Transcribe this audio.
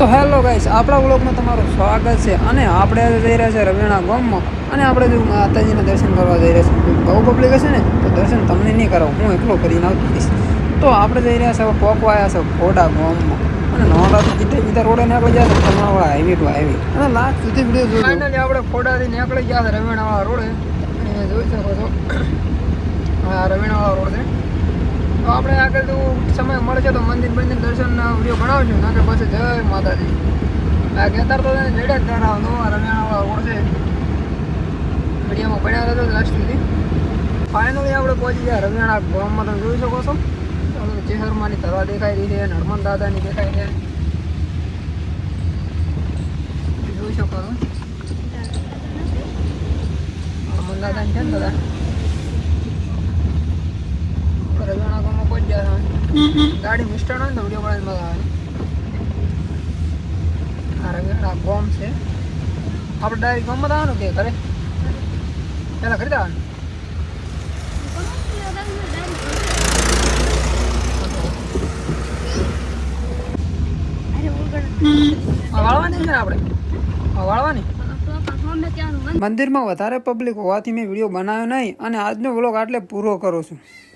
તો hello guys, આપણા બ્લોગમાં તમારું સ્વાગત છે અને આપણે જઈ રહ્યા છે રવિણા ગામમાં અને આપણે જો માતાજીના દર્શન કરવા જઈ રહ્યા છીએ. બહુ પબ્લિક હશે ને, તો દર્શન તમને નહીં કરાવું, હું એકલો કરીને આવતી જઈશ તો આપણે જઈ રહ્યા છે હવે પોકવા આવ્યા છે ઘોડા ગામમાં. અને નોંધાથી કીધે કીધા રોડે નીકળી ગયા છે તમારા હાઈવે ટુ હાઈવે અને લાસ્ટ સુધી વીડિયો જોઈ આપણે ખોડાથી નીકળી ગયા છે રવિણાવાળા રોડે. અને જોઈ શકો છો, આ રવિણાવાળા રોડ છે. તો આપણે આગળ તો સમય મળશે તો મંદિર મંદિર દર્શન વીડિયો બનાવશું, ના કે પછી જય માતાજી. આ કેતાર તો જડે જ તારા નો રમ્યાવાળા ઓળશે છે. ભણ્યા હતા લાસ્ટ સુધી. ફાઇનલી આપણે પહોંચી ગયા રમ્યાણા ગામમાં, તમે જોઈ શકો છો. ચેહરમાંની તળા દેખાઈ રહી છે હનુમાન દાદાની દેખાય છે. જોઈ શકો છો. હનુમાન દાદાની છે ને દાદા રવિવાણા ગામમાં પહોંચી ને તો વીડિયો બનાવીને મજા આવે આ ગામ છે. આપણે ડાયરેક્ટ ગામમાં આવવાનું કે ઘરે? પહેલાં કરી દેવાનું વાળવાની આપણે? મંદિરમાં વધારે પબ્લિક હોવાથી મેં વીડિયો બનાવ્યો નહીં અને આજનો વ્લોગ આટલે પૂરો કરું છું.